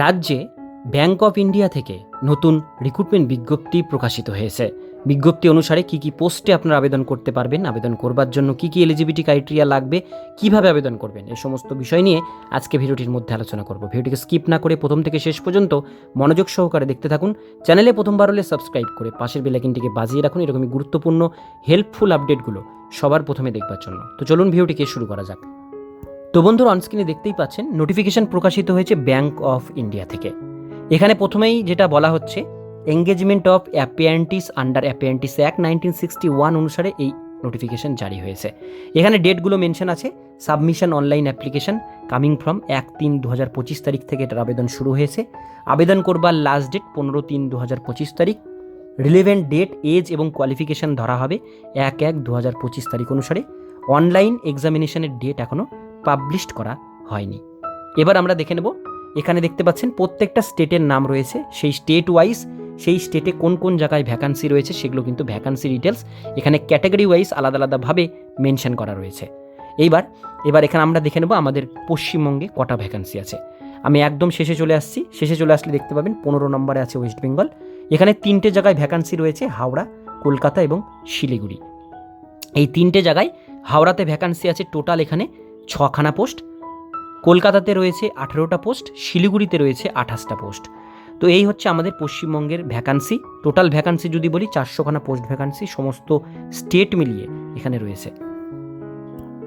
রাজ্যে bank of India থেকে নতুন রিক্রুটমেন্ট বিজ্ঞপ্তি প্রকাশিত হয়েছে। বিজ্ঞপ্তি অনুসারে কি কি পোস্টে আপনারা আবেদন করতে পারবেন, আবেদন করবার জন্য কি কি এলিজিবিলিটি ক্রাইটেরিয়া লাগবে, কীভাবে আবেদন করবেন এই সমস্ত বিষয় নিয়ে আজকে ভিডিওটির মধ্যে আলোচনা করব। ভিডিওটিকে স্কিপ না করে প্রথম থেকে শেষ পর্যন্ত মনোযোগ সহকারে দেখতে থাকুন। চ্যানেলে প্রথমবার হলে সাবস্ক্রাইব করে পাশের বেলাইকিনটিকে বাজিয়ে রাখুন। এরকমই গুরুত্বপূর্ণ হেল্পফুল আপডেটগুলো সবার প্রথমে দেখবার জন্য। তো চলুন ভিডিওটিকে শুরু করা যাক। তো বন্ধুরা অনস্ক্রিনে দেখতেই পাচ্ছেন নোটিফিকেশন প্রকাশিত হয়েছে ব্যাংক অফ ইন্ডিয়া থেকে। এখানে প্রথমেই যেটা বলা হচ্ছে engagement of apprentices under apprentices act nineteen sixty one অনুসারে এই নোটিফিকেশন জারি হয়েছে। এখানে ডেটগুলো মেনশন আছে submission online application coming from এক তিন দু হাজার পঁচিশ তারিখ থেকে এটার আবেদন শুরু হয়েছে। আবেদন করবার লাস্ট ডেট পনেরো তিন দু হাজার পঁচিশ তারিখ। রিলেভেন্ট ডেট এজ এবং কোয়ালিফিকেশন ধরা হবে এক এক দু হাজার পঁচিশ তারিখ অনুসারে। অনলাইন এক্সামিনেশনের ডেট এখনও পাবলিশড করা হয়নি। এবার আমরা দেখে নেব, এখানে দেখতে পাচ্ছেন প্রত্যেকটা স্টেটের নাম রয়েছে, সেই স্টেট ওয়াইজ সেই স্টেটে কোন কোন জায়গায় ভ্যাকান্সি রয়েছে সেগুলো কিন্তু ভ্যাকান্সি ডিটেলস এখানে ক্যাটাগরি ওয়াইজ আলাদা আলাদাভাবে মেনশন করা রয়েছে। এইবার, এবার এখানে আমরা দেখে নেব আমাদের পশ্চিমবঙ্গে কটা ভ্যাকান্সি আছে। আমি একদম শেষে চলে আসছি, শেষে চলে আসলে দেখতে পাবেন পনেরো নম্বরে আছে ওয়েস্ট বেঙ্গল এখানে তিনটে জায়গায় ভ্যাকান্সি রয়েছে, হাওড়া, কলকাতা এবং শিলিগুড়ি। এই তিনটে জায়গায় হাওড়াতে ভ্যাকান্সি আছে টোটাল এখানে ছখানা পোস্ট, কলকাতাতে রয়েছে আঠেরোটা পোস্ট, শিলিগুড়িতে রয়েছে আঠাশটা পোস্ট। তো এই হচ্ছে আমাদের পশ্চিমবঙ্গের ভ্যাকান্সি টোটাল ভ্যাকান্সি যদি বলি, চারশোখানা পোস্ট ভ্যাকান্সি সমস্ত স্টেট মিলিয়ে এখানে রয়েছে।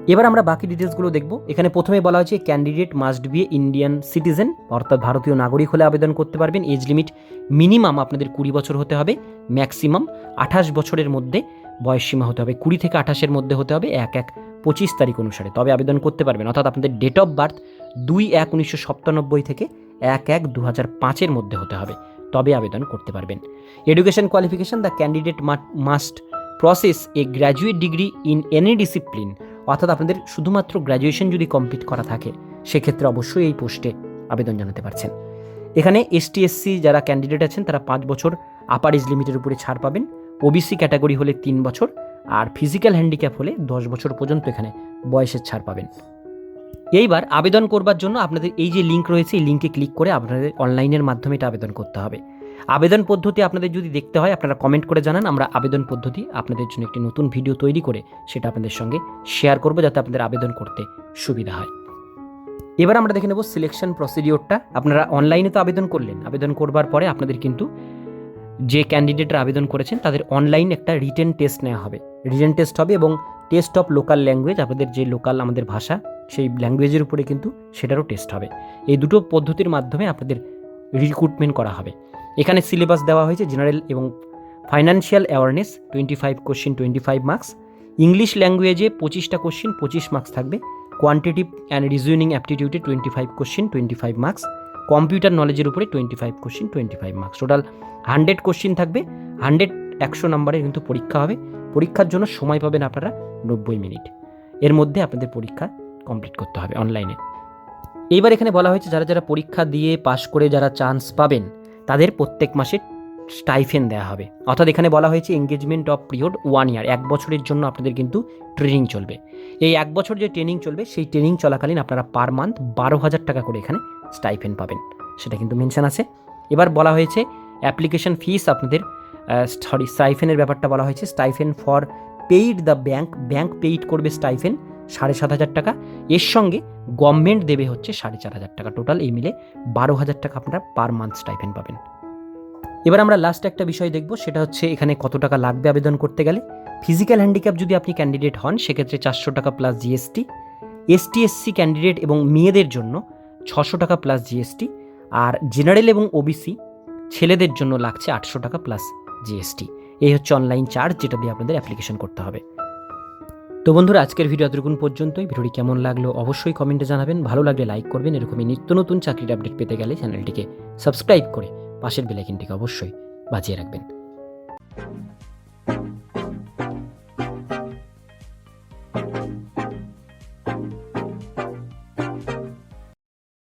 এবার আমরা বাকি ডিটেলসগুলো দেখব। এখানে প্রথমে বলা হয়েছে candidate must be Indian citizen অর্থাৎ ভারতীয় নাগরিক হলে আবেদন করতে পারবেন। এজ লিমিট মিনিমাম আপনাদের কুড়ি বছর হতে হবে ম্যাক্সিমাম আঠাশ বছরের মধ্যে। বয়সসীমা হতে হবে, কুড়ি থেকে আঠাশের মধ্যে হতে হবে, এক এক পঁচিশ তারিখ অনুসারে। তবে আবেদন করতে পারবেন, অর্থাৎ আপনাদের ডেট অফ বার্থ দুই এক উনিশশো সাতানব্বই থেকে এক এক দু হাজার পাঁচের মধ্যে হতে হবে। তবে আবেদন করতে পারবেন। Education qualification the candidate must process a graduate degree in any discipline অর্থাৎ আপনাদের শুধুমাত্র গ্র্যাজুয়েশন যদি কমপ্লিট করা থাকে, সেক্ষেত্রে অবশ্যই এই পোস্টে আবেদন জানাতে পারছেন। এখানে এসটি এসসি যারা ক্যান্ডিডেট আছেন, তারা পাঁচ বছর আপার এজ লিমিটের উপরে ছাড় পাবেন। ওবিসি ক্যাটাগরি হলে তিন বছর আর ফিজিক্যাল হ্যান্ডিক্যাপ হলে দশ বছর পর্যন্ত এখানে বয়সের ছাড় পাবেন। এইবার আবেদন করবার জন্য আপনাদের এই যে লিঙ্ক রয়েছে, এই লিঙ্কে ক্লিক করে আপনাদের অনলাইনের মাধ্যমে এটা আবেদন করতে হবে। আবেদন পদ্ধতি আপনাদের যদি দেখতে হয়, আপনারা কমেন্ট করে জানান, আমরা আবেদন পদ্ধতি আপনাদের জন্য একটি নতুন ভিডিও তৈরি করে সেটা আপনাদের সঙ্গে শেয়ার করব যাতে আপনাদের আবেদন করতে সুবিধা হয়। এবার আমরা দেখে নেব সিলেকশন প্রসিডিওরটা আপনারা অনলাইনে তো আবেদন করলেন। আবেদন করবার পরে আপনাদের কিন্তু যে ক্যান্ডিডেটরা আবেদন করেছেন, তাদের অনলাইন একটা রিটেন টেস্ট নেওয়া হবে। রিটেন টেস্ট হবে এবং টেস্ট অফ লোকাল ল্যাঙ্গুয়েজ আপনাদের যে লোকাল আমাদের ভাষা, সেই ল্যাঙ্গুয়েজের উপরে কিন্তু সেটারও টেস্ট হবে। এই দুটো পদ্ধতির মাধ্যমে আপনাদের রিক্রুটমেন্ট করা হবে। এখানে সিলেবাস দেওয়া হয়েছে জেনারেল এবং financial awareness twenty five question twenty five marks English ল্যাঙ্গুয়েজে পঁচিশটা কোশ্চিন পঁচিশ মার্কস থাকবে। Quantitative and reasoning অ্যাপটিটিউডে twenty five question twenty five marks computer নলেজের উপরে twenty five question twenty five marks total hundred question থাকবে। Hundred একশো নম্বরের কিন্তু পরীক্ষা হবে। পরীক্ষার জন্য সময় পাবেন আপনারা নব্বই মিনিট। এর মধ্যে আপনাদের পরীক্ষা কমপ্লিট করতে হবে অনলাইনে এইবার এখানে বলা হয়েছে, যারা যারা পরীক্ষা দিয়ে পাশ করে যারা চান্স পাবেন, তাদের প্রত্যেক মাসে স্টাইফেন দেওয়া হবে। অর্থাৎ এখানে বলা হয়েছে engagement of period one year এক বছরের জন্য আপনাদের কিন্তু ট্রেনিং চলবে। এই এক বছর যে ট্রেনিং চলবে, সেই ট্রেনিং চলাকালীন আপনারা পার মান্থ বারো হাজার টাকা করে এখানে স্টাইফেন পাবেন। সেটা কিন্তু মেনশন আছে। এবার বলা হয়েছে অ্যাপ্লিকেশন ফিস আপনাদের সরি স্টাইফেনের ব্যাপারটা বলা হয়েছে। Stipend for paid the bank bank paid করবে স্টাইফেন সাড়ে সাত হাজার টাকা। এর সঙ্গে গভর্নমেন্ট দেবে হচ্ছে সাড়ে চার হাজার টাকা। টোটাল এই মিলে বারো হাজার টাকা আপনারা পার মান্থ স্টাইফেন পাবেন। এবার আমরা লাস্ট একটা বিষয় দেখব, সেটা হচ্ছে এখানে কত টাকা লাগবে আবেদন করতে গেলে। ফিজিক্যাল হ্যান্ডিক্যাপ যদি আপনি ক্যান্ডিডেট হন, সেক্ষেত্রে চারশো টাকা plus GST ST SC candidate এবং মেয়েদের জন্য ছশো টাকা প্লাস জিএসটি আর জেনারেল এবং ওবিসি ছেলেদের জন্য লাগছে আটশো টাকা প্লাস জিএসটি এই হচ্ছে অনলাইন চার্জ যেটা দিয়ে আপনাদের অ্যাপ্লিকেশন করতে হবে। তো বন্ধুরা, আজকের ভিডিও এতটুকুন পর্যন্তই। ভিডিওটি কেমন লাগল অবশ্যই কমেন্টে জানাবেন। ভালো লাগলে লাইক করবেন। এরকমই নিত্য নতুন চাকরির আপডেট পেতে গেলে চ্যানেলটিকে সাবস্ক্রাইব করে পাশের বেলাইকিনটিকে অবশ্যই বাজিয়ে রাখবেন।